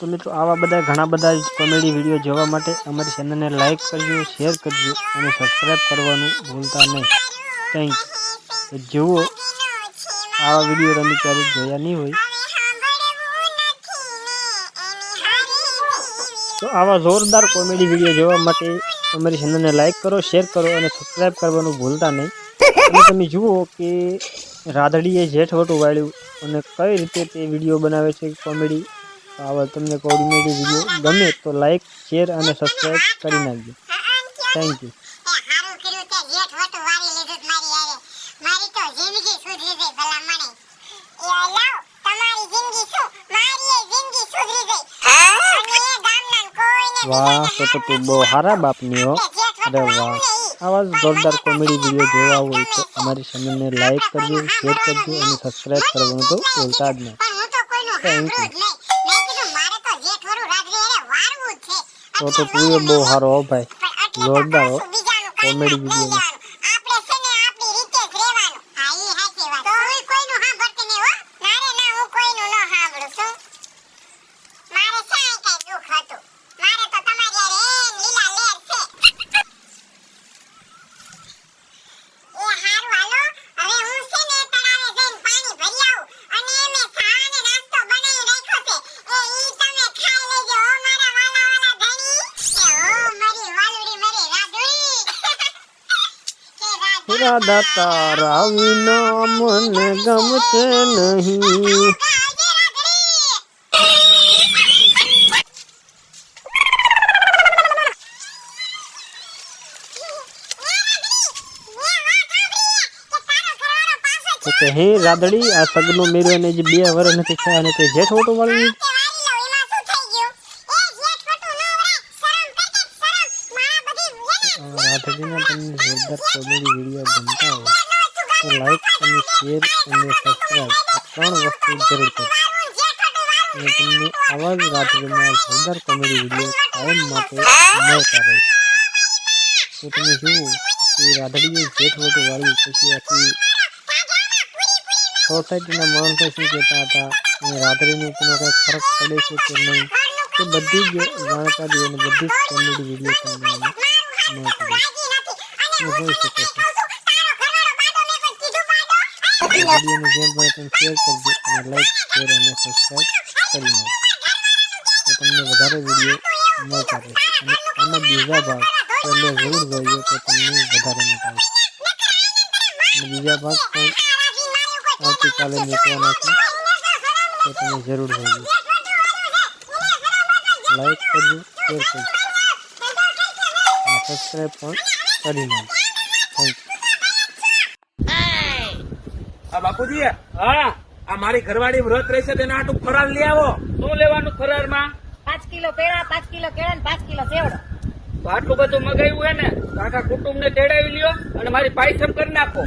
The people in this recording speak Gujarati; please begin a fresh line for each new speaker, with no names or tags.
તો મિત્રો આવા બધા ઘણા બધા કોમેડી વીડિયો જોવા માટે અમારી ચેનલને લાઈક કરજો શેર કરજો અને સબસ્ક્રાઈબ કરવાનું ભૂલતા નહીં. થેન્ક તો જુઓ, આવા વીડિયો તમે ક્યારેય જોયા નહીં હોય. તો આવા જોરદાર કોમેડી વીડિયો જોવા માટે અમારી ચેનલને લાઈક કરો શેર કરો અને સબસ્ક્રાઈબ કરવાનું ભૂલતા નહીં. અને તમે જુઓ કે રાધડીએ જેઠવટું વાળ્યું અને કઈ રીતે તે વીડિયો બનાવે છે કોમેડી આવા તમને કોમેડી વીડિયો ગમે તો લાઇક શેર અને સબસ્ક્રાઈબ કરી નાખજો. થેન્ક યુ
હારું કર્યું તે જેઠ વટું વારી લીધું ત મારી તો જિંદગી સુધરી ગઈ ભલા એ લાવ, તમારી જિંદગી શું? મારી એ જિંદગી સુધરી ગઈ. અને એ ગામના કોઈને
વાહ તો તો તું બહુ સારા બાપની હો. અરે વાહ. આવા જોરદાર કોમેડી વીડિયો જોવા હોય તો અમારી ચેનલને લાઈક કરજો શેર કરજો અને સબસ્ક્રાઈબ કરવાનું તો ભૂલતા જ નહીં.
થેન્ક હું તો તો
તું બહુ સારો હો ભાઈ. જોરદાર હો. કોમેડી વીડિયો
લેવાનું. આપણે છે ને આપણી રીતે જ રહેવાનું. હા, ઈ હાચી વાત. તો હુંય કોઈનું સાંભળતી નહીં હો. મારે ના, હું કોઈનું ન સાંભળું છું. મારે શાય કાંઈ દુઃખ હતું. મારે તો તમારી હારે એન લીલા લેર છે. એ હારું હાલો. હવે હું છે ને તળાવે જઈને પાણી ભરી આવું. અને મેં ચા અને નાસ્તો બનાવી રાખ્યો છે. એ ઈ તમે ખાઈ લેજો હો મારા વાલા વાલા ધણી. એ હો મારી વાલુડી મારી રાધુડી. કે રાધા
તારા વિના મને ગમશે નહીં. હે રાદડી આ સગનો મેરો ને જે બે વર્ષ નથી થયા અને તે જેઠ ઓટો વાળી રાધડીના તમને જોરદાર કોમેડી વીડિયો ગમતા હોય તો લાઈક અને શેર અને સબસ્ક્રાઈબ ત્રણ વસ્તુ જરૂર કરો અને તમને આવા જ રાધડીના જોરદાર કોમેડી વીડિયો કાયમ માટે મળતા રહે તો તમે જુઓ કે રાધડીએ જેઠ વોટો વાળી પછી આખી સોસાયટીના માણસો શું કહેતા હતા અને રાત્રિને તેનો કંઈ ફરક પડે છે કે નહીં તે બધી જ જાણકારી અને બધી જ કોમેડી વીડિયો તમને વિડીયોને જેમ બને તેમ શેર કરજો અને લાઈક શેર અને સબસ્ક્રાઈબ કરી નાખજો તમને વધારે વીડિયો ન રહેશે અને આના બીજા ભાગ તમને જરૂર જોઈએ તો તમને વધારે ન અને બીજા ભાગ પણ આવતીકાલે મૂકવાના છે તો તમે જરૂર જોઈએ લાઈક કરજો શેર કરજો અને સબસ્ક્રાઈબ પણ કરી નાખો થેન્ક યુ
આ બાપુજી હા. આ મારી ઘરવાળી વ્રત રહેશે તેના આટલું ફરાર લઈ આવો. શું લેવાનું ફરારમાં
પાંચ કિલો પેડા પાંચ કિલો કેળા ને પાંચ કિલો સેવડો.
આટલું બધું મગાવ્યું હે ને આખા કુટુંબ ને તેડાવી લ્યો અને મારી પાયસમ કરી નાખો.